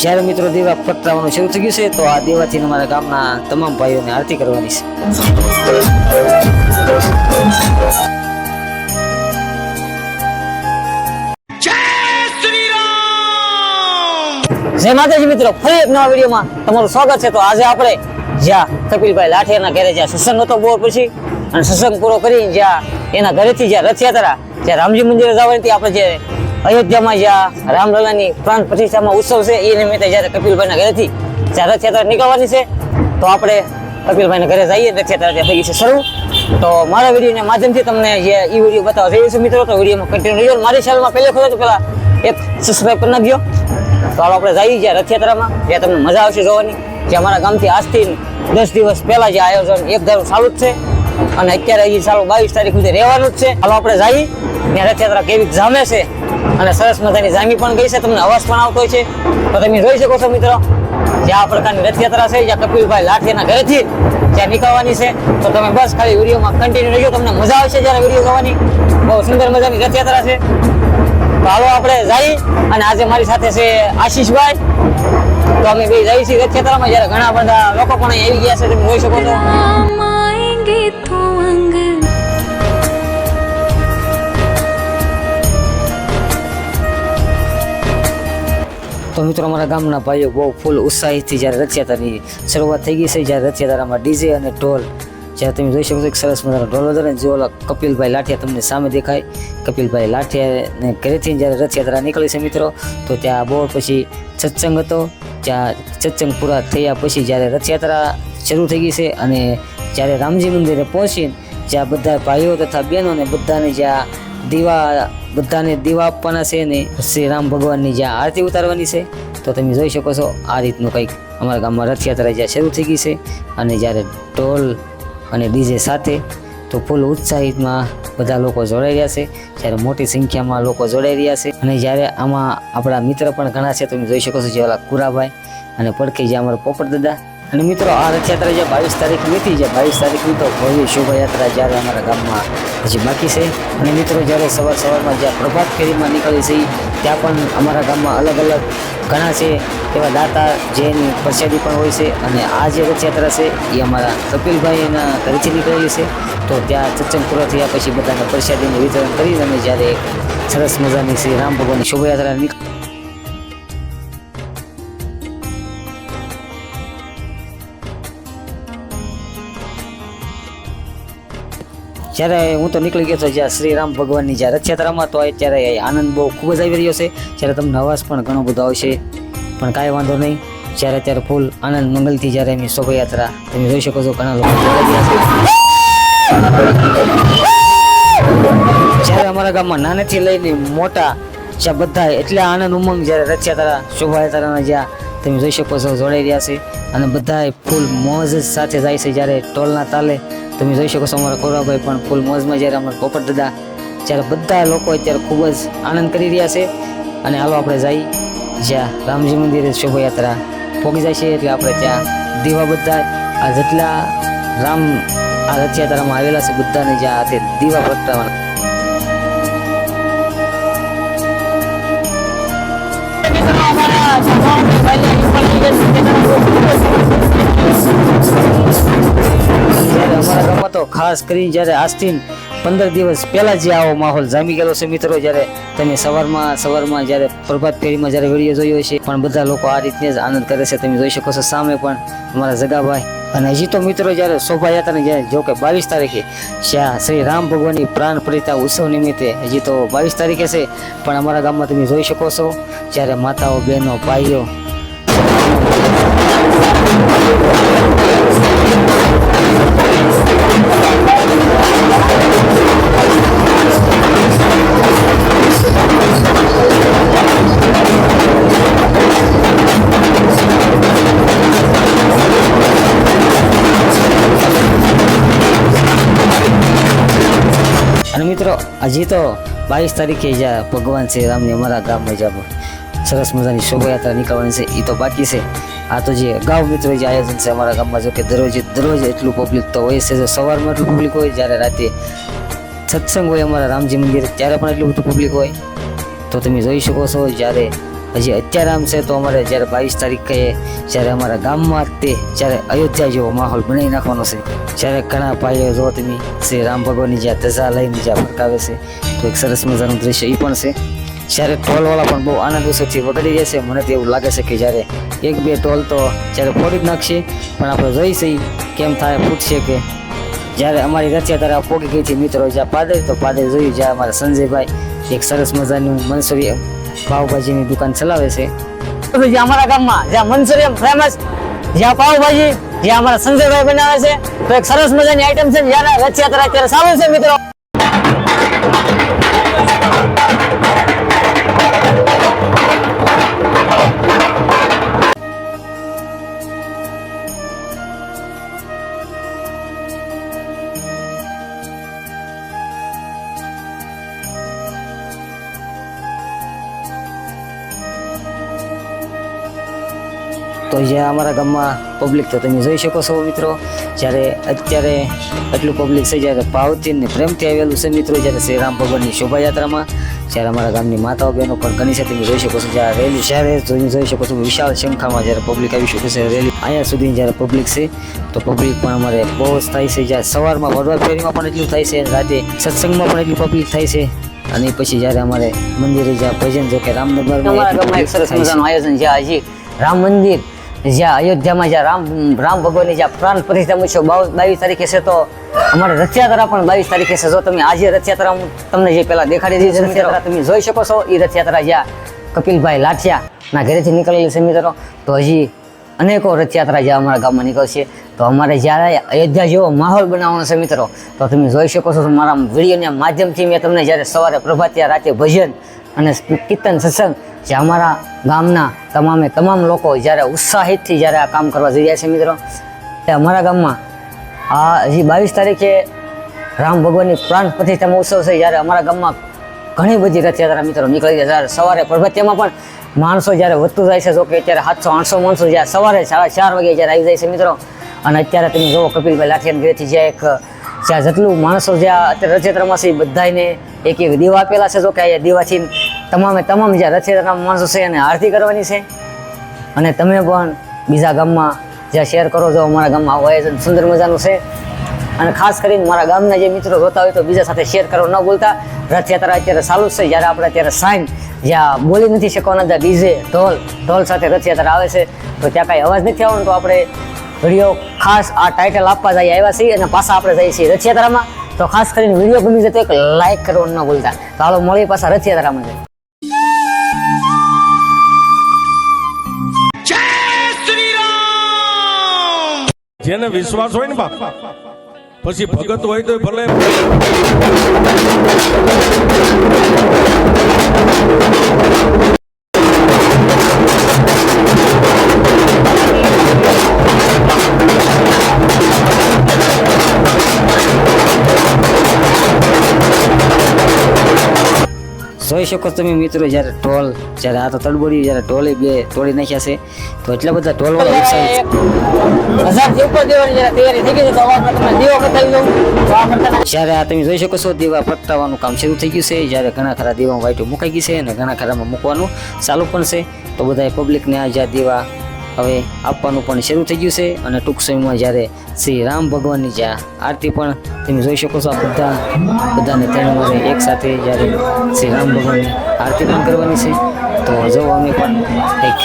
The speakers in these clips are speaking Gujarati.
જ્યારે મિત્રો દીવા પ્રગટાવવાનું શરૂ થઈ ગયું છે, તો આ દીવાથી અમારા ગામના તમામ ભાઈઓને આરતી કરવાની છે. જય માતાજી મિત્રો, ફરી એક નવા વિડીયોમાં તમારું સ્વાગત છે. તો આજે આપણે જ્યાં કપિલભાઈ લાઠિયાના ઘરે જ્યાં સત્સંગ હતો બોર પછી અને સત્સંગ પૂરો કરી જ્યાં એના ઘરેથી જ્યાં રથયાત્રા, જ્યાં રામજી મંદિરે જવાની આપણે જે અયોધ્યામાં જ્યાં રામલલાની પ્રાણ પ્રતિષ્ઠામાં ઉત્સવ છે, એ નિમિત્તે જ્યારે કપિલભાઈના ઘરેથી જ્યારે રથયાત્રા નીકળવાની છે, તો આપણે કપિલભાઈના ઘરે જઈએ રથયાત્રા ત્યાં થઈ છે શરૂ. તો મારા વિડીયોના માધ્યમથી તમને જે એ વીડિયો બતાવવા જઈએ છું મિત્રો, તો વિડીયોમાં કન્ટિન્યુ રહેજો મારી ચેનલમાં પહેલે ખોલો તો પહેલા એક સબસ્ક્રાઈબ કરી નાખજો. તો હાલો આપણે જઈએ જ્યાં રથયાત્રામાં જ્યાં તમને મજા આવશે જોવાની. જે અમારા ગામથી આજથી દસ દિવસ પહેલાં જે આયોજન, એક ધારું ચાલુ જ છે. અને અત્યારે હજી ચાલો બાવીસ તારીખ સુધી રહેવાનું જ છે. હાલો, આપણે જઈએ. ત્યાં રથયાત્રા કેવી જામે છે અને સરસ મજાની જામી પણ ગઈ છે. તમને અવાજ પણ આવતો હોય છે. તો તમે જોઈ શકો છો મિત્રો, જે આ પ્રકારની રથયાત્રા છે, જ્યાં કપિલભાઈ લાઠીના ઘરેથી જ્યાં નીકળવાની છે. તો તમે બસ ખાલી વિડીયોમાં કન્ટિન્યુ રહેજો. તમને મજા આવશે જ્યારે વીડિયો જોવાની. બહુ સુંદર મજાની રથયાત્રા છે. તો હાલો, આપણે જઈ અને આજે મારી સાથે છે આશીષભાઈ. તો અમે બે જઈએ છીએ રથયાત્રામાં. જ્યારે ઘણા બધા લોકો પણ આવી ગયા છે, તમે જોઈ શકો છો. તો મિત્રો, અમારા ગામના ભાઈઓ બહુ ફૂલ ઉત્સાહિતથી જ્યારે રથયાત્રાની શરૂઆત થઈ ગઈ છે, જ્યારે રથયાત્રામાં ડીજે અને ઢોલ, જ્યારે તમે જોઈ શકો છો કે સરસ મજાનો ઢોલ વધારે જે કપિલભાઈ લાઠિયા તમને સામે દેખાય. કપિલભાઈ લાઠિયાને ઘરેથી જ્યારે રથયાત્રા નીકળી છે મિત્રો, તો ત્યાં બહુ પછી સત્સંગ હતો. જ્યાં સત્સંગ પૂરા થયા પછી જ્યારે રથયાત્રા શરૂ થઈ ગઈ છે અને જ્યારે રામજી મંદિરે પહોંચીને જ્યાં બધા ભાઈઓ તથા બહેનોને બધાને જ્યાં દીવા બધાને દીવા આપવાના છે ને શ્રી રામ ભગવાનની જ્યાં આરતી ઉતારવાની છે, તો તમે જોઈ શકો છો આ રીતનું કંઈક અમારા ગામમાં રથયાત્રા જ્યાં શરૂ થઈ ગઈ છે અને જ્યારે ઢોલ અને ડીજે સાથે, તો ફૂલ ઉત્સાહિતમાં બધા લોકો જોડાઈ રહ્યા છે. જ્યારે મોટી સંખ્યામાં લોકો જોડાઈ રહ્યા છે અને જ્યારે આમાં આપણા મિત્ર પણ ઘણા છે તમે જોઈ શકો છો જેવા કુરાભાઈ અને પડખે જે અમારા પોપટ દાદા અને મિત્રો, આ રથયાત્રા જે બાવીસ તારીખની હતી જે બાવીસ તારીખની તો ભવ્ય શોભાયાત્રા જ્યારે અમારા ગામમાં હજી બાકી છે. અને મિત્રો, જ્યારે સવાર સવારમાં જ્યાં પ્રભાત ફેરીમાં નીકળી છે, ત્યાં પણ અમારા ગામમાં અલગ અલગ ઘણા છે એવા દાતા જેની પ્રસાદી પણ હોય છે. અને આ જે રથયાત્રા છે, એ અમારા કપિલભાઈના ઘરેથી નીકળેલી છે. તો ત્યાં સત્સંગ થયા પછી બધાને પ્રસાદીનું વિતરણ કરી અને જ્યારે સરસ મજાની શ્રી રામ ભગવાનની શોભાયાત્રા નીકળી જ્યારે હું તો નીકળી ગયો હતો જ્યાં શ્રી રામ ભગવાનની જ્યાં રથયાત્રામાં તો ત્યારે આનંદ બહુ ખૂબ જ આવી રહ્યો છે. જ્યારે તમને અવાજ પણ ઘણો બધો આવશે, પણ કાંઈ વાંધો નહીં. જ્યારે અત્યારે ફૂલ આનંદ મંગલથી જ્યારે એમની શોભાયાત્રા તમે જોઈ શકો છો, ઘણા લોકો જ્યારે અમારા ગામમાં નાનેથી લઈને મોટા જ્યાં બધા એટલા આનંદ ઉમંગ જ્યારે રથયાત્રા, શોભાયાત્રાના જ્યાં તમે જોઈ શકો છો, જોડાઈ રહ્યા છે. અને બધા ફૂલ મોજ સાથે જાય છે જ્યારે ટોલના તાલે તમે જોઈ શકો છો અમારા કોરાભાઈ પણ ફૂલ મોજમાં જ્યારે અમારા પોપટ દાદા, જ્યારે બધા લોકો અત્યારે ખૂબ જ આનંદ કરી રહ્યા છે. અને હાલો આપણે જઈ જ્યાં રામજી મંદિરે શોભાયાત્રા પોગી જાય છે. એટલે આપણે ત્યાં દીવા બધા, આ જેટલા રામ આ રથયાત્રામાં આવેલા છે બધાને જ્યાં હાથે દીવા પ્રગટાવવાના. જ્યારે ખાસ કરીને જ્યારે આજથી પંદર દિવસ પહેલાં જે આવો માહોલ જામી ગયેલો છે મિત્રો, જ્યારે તમે સવારમાં સવારમાં જ્યારે પ્રભાત ફેરીમાં જ્યારે વીડિયો જોયો છે, પણ બધા લોકો આ રીતને જ આનંદ કરે છે. તમે જોઈ શકો છો સામે પણ અમારા જગાભાઈ અને હજી તો મિત્રો જ્યારે શોભાયાત્રાને જ્યારે જો કે બાવીસ તારીખે જ્યાં શ્રી રામ ભગવાનની પ્રાણ પ્રતિતા ઉત્સવ નિમિત્તે હજી તો બાવીસ તારીખે છે. પણ અમારા ગામમાં તમે જોઈ શકો છો, જ્યારે માતાઓ, બહેનો, ભાઈઓ મિત્રો, હજી તો બાવીસ તારીખે જ્યાં ભગવાન શ્રી રામની અમારા ગામમાં જ્યાં સરસ મજાની શોભાયાત્રા નીકળવાની છે. એ તો બાકી છે. આ તો જે ગાઉ મિત્રો જે આયોજન છે અમારા ગામમાં, જો કે દરરોજ દરરોજ એટલું પબ્લિક તો હોય છે. જો સવારમાં એટલું પબ્લિક હોય, જ્યારે રાતે સત્સંગ હોય અમારા રામજી મંદિર, ત્યારે પણ એટલું બધું પબ્લિક હોય. તો તમે જોઈ શકો છો, જ્યારે હજી અત્યારે આમ છે તો અમારે જ્યારે બાવીસ તારીખે જ્યારે અમારા ગામમાં તે, જ્યારે અયોધ્યા જેવો માહોલ બનાવી નાખવાનો છે, જ્યારે ઘણા ભાઈઓ જો શ્રી રામ ભગવાનની જ્યાં ધજા લઈને જ્યાં ફરકાવે છે, તો એક સરસ મજાનું દ્રશ્ય એ પણ છે. જ્યારે ટોલવાળા પણ બહુ આનંદ ઉત્સવથી વગડી જશે મને તો એવું લાગે છે કે જ્યારે એક બે ટોલ તો જ્યારે ફોડી જ નાખશે, પણ આપણે જોઈશે કેમ થાય પૂછશે કે જ્યારે અમારી રથયાત્રા પોગી ગઈ હતી મિત્રો, જ્યાં પાદર તો પાદર જોયું, જ્યાં અમારા સંજયભાઈ એક સરસ મજાનું મનસુરી પાવભાજીની દુકાન ચલાવે છે. જ્યાં અમારા ગામમાં જ્યાં મનસુરિયમ ફેમસ જ્યાં પાવભાજી, જ્યાં અમારા સંજયભાઈ બનાવે છે, તો એક સરસ મજાની આઈટમ છે જ્યારે રથયાત્રા અત્યારે ચાલુ છે મિત્રો. તો જ્યાં અમારા ગામમાં પબ્લિક તો તમે જોઈ શકો છો મિત્રો. જ્યારે અત્યારે એટલું પબ્લિક છે જ્યારે ભાવથી ને પ્રેમથી આવેલું છે મિત્રો જ્યારે શ્રી રામ ભગવાનની શોભાયાત્રામાં જ્યારે અમારા ગામની માતાઓ બહેનો પણ ઘણી છે તમે જોઈ શકો છો. જ્યારે રેલી જ્યારે તમે જોઈ શકો છો વિશાળ સંખ્યામાં જ્યારે પબ્લિક આવી શકે છે રેલી. અહીંયા સુધી જ્યારે પબ્લિક છે તો પબ્લિક પણ અમારે બહુ જ થાય છે. જ્યારે સવારમાં વડવા ફેરીમાં પણ એટલું થાય છે અને રાતે સત્સંગમાં પણ એટલું પબ્લિક થાય છે. અને પછી જ્યારે અમારે મંદિરે જ્યાં ભજન જો કે રામનગરમાં અમારા ગામમાં એક સરસ મજાનું આયોજન છે હજી રામ મંદિર. જ્યાં અયોધ્યામાં જ્યાં રામ રામ ભગવાનની જ્યાં પ્રાણ પ્રતિષ્ઠા ઉત્સવ બાવીસ તારીખે છે તો અમારે રથયાત્રા પણ બાવીસ તારીખે છે. જો તમે આજે રથયાત્રા હું તમને જે પહેલાં દેખાડી દીધી છે રથયાત્રા. તમે જોઈ શકો છો. એ રથયાત્રા જ્યાં કપિલભાઈ લાઠિયા ના ઘરેથી નીકળેલી છે મિત્રો. તો હજી અનેકો રથયાત્રા જ્યાં અમારા ગામમાં નીકળશે તો અમારે જ્યારે અયોધ્યા જેવો માહોલ બનાવવાનો છે મિત્રો તો તમે જોઈ શકો છો મારા વિડીયોના માધ્યમથી મેં તમને જ્યારે સવારે પ્રભાતિયા રાતે ભજન અને કીર્તન સત્સંગ જે અમારા ગામના તમામે તમામ લોકો જ્યારે ઉત્સાહિતથી જ્યારે આ કામ કરવા જઈ રહ્યા છે મિત્રો, તે અમારા ગામમાં આ હજી બાવીસ તારીખે રામ ભગવાનની પ્રાણ પ્રતિષ્ઠા ઉત્સવ છે, જ્યારે અમારા ગામમાં ઘણી બધી રથયાત્રા મિત્રો નીકળી જાય જ્યારે સવારે પ્રભાતિયામાં પણ માણસો જ્યારે વધતું જાય છે, જોકે અત્યારે સાતસો, આઠસો માણસો જ્યારે સવારે સાડા ચાર વાગે જ્યારે આવી જાય છે મિત્રો, અને અત્યારે તમે જુઓ કપિલભાઈ લાઠિયાનગીરીથી જ્યાં એક જ્યાં જેટલું માણસો જ્યાં અત્યારે રથયાત્રામાં છે બધાને એક એક દીવા આપેલા છે જો કે અહીંયા દીવાથી તમામે તમામ જે રથયાત્રામાં માણસો છે એને આરતી કરવાની છે. અને તમે પણ બીજા ગામમાં જ્યાં શેર કરો છો, અમારા ગામમાં આવું આયોજન સુંદર મજાનું છે. અને ખાસ કરીને મારા ગામના જે મિત્રો જોતા હોય તો બીજા સાથે શેર કરો ન ભૂલતા. રથયાત્રા અત્યારે ચાલુ છે, જ્યારે આપણે અત્યારે સાઈન જ્યાં બોલી નથી શકવાના, જ્યાં ડીજે, ઢોલ ઢોલ સાથે રથયાત્રા આવે છે, તો ત્યાં કાંઈ અવાજ નથી આવવાનો. તો આપણે વીડિયો ખાસ આ ટાઇટલ આપવા જઈએ, આવ્યા છીએ અને પાછા આપણે જઈએ છીએ રથયાત્રામાં. તો ખાસ કરીને વીડિયો ગમી જતો એક લાઇક કરવાનું ન ભૂલતા. તો હાલો મળી પાછા રથયાત્રામાં. જઈએ જેને વિશ્વાસ હોય ને બાપ. પછી ભગત હોય તો ભલે. જોઈ શકો તમે મિત્રો જ્યારે ટોલ જ્યારે આ તો તડબોડી જ્યારે ટોલે બે તોડી નાખ્યા છે તો એટલા બધા ટોલ વાળા જ્યારે આ તમે જોઈ શકો છો દીવા પ્રગટાવવાનું કામ શરૂ થઈ ગયું છે જ્યારે ઘણા ખરા દીવામાં વાઈટો મુકાઈ ગઈ છે અને ઘણા ખરામાં મૂકવાનું ચાલુ પણ છે. તો બધા પબ્લિકને આ જ્યાં દીવા હવે આપવાનું પણ શરૂ થઈ ગયું છે અને ટૂંક સમયમાં જ્યારે શ્રી રામ ભગવાનની જ્યાં આરતી પણ તમે જોઈ શકો છો આ બધા, બધાને ત્રણ વારે એક સાથે જ્યારે શ્રી રામ ભગવાનની આરતી પણ કરવાની છે. તો જો અમે પણ એક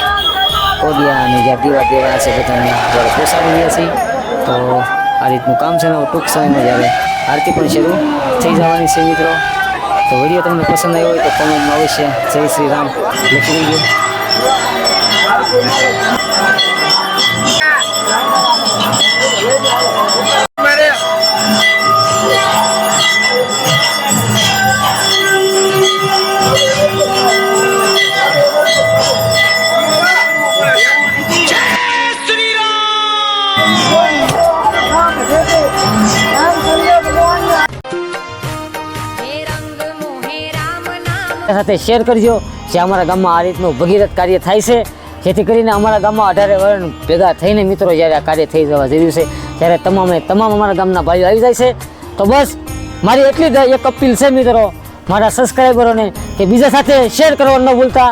કોડિયા અને જ્યાં દીવા દેવાના છે બધાને જ્યારે પોસાડી રહ્યા છીએ, તો આ રીતનું કામ છે ને ટૂંક સમયમાં જ્યારે આરતી પણ શરૂ થઈ જવાની છે મિત્રો. તો વીડિયો તમને પસંદ આવ્યો હોય તો કોમેન્ટમાં અવશ્ય જય શ્રી રામ લખી દેજો. સાથે શેર કરજો જે અમારા ગામમાં આ રીતનું ભગીરથ કાર્ય થાય છે. જેથી કરીને અમારા ગામમાં અઢારે વર્ણ ભેગા થઈને મિત્રો જ્યારે આ કાર્ય થઈ જવા જેવું છે, ત્યારે તમામે તમામ અમારા ગામના ભાઈઓ આવી જાય છે. તો બસ, મારી એટલી જ એક અપીલ છે મિત્રો, મારા સબસ્ક્રાઈબરોને કે બીજા સાથે શેર કરવા ન ભૂલતા.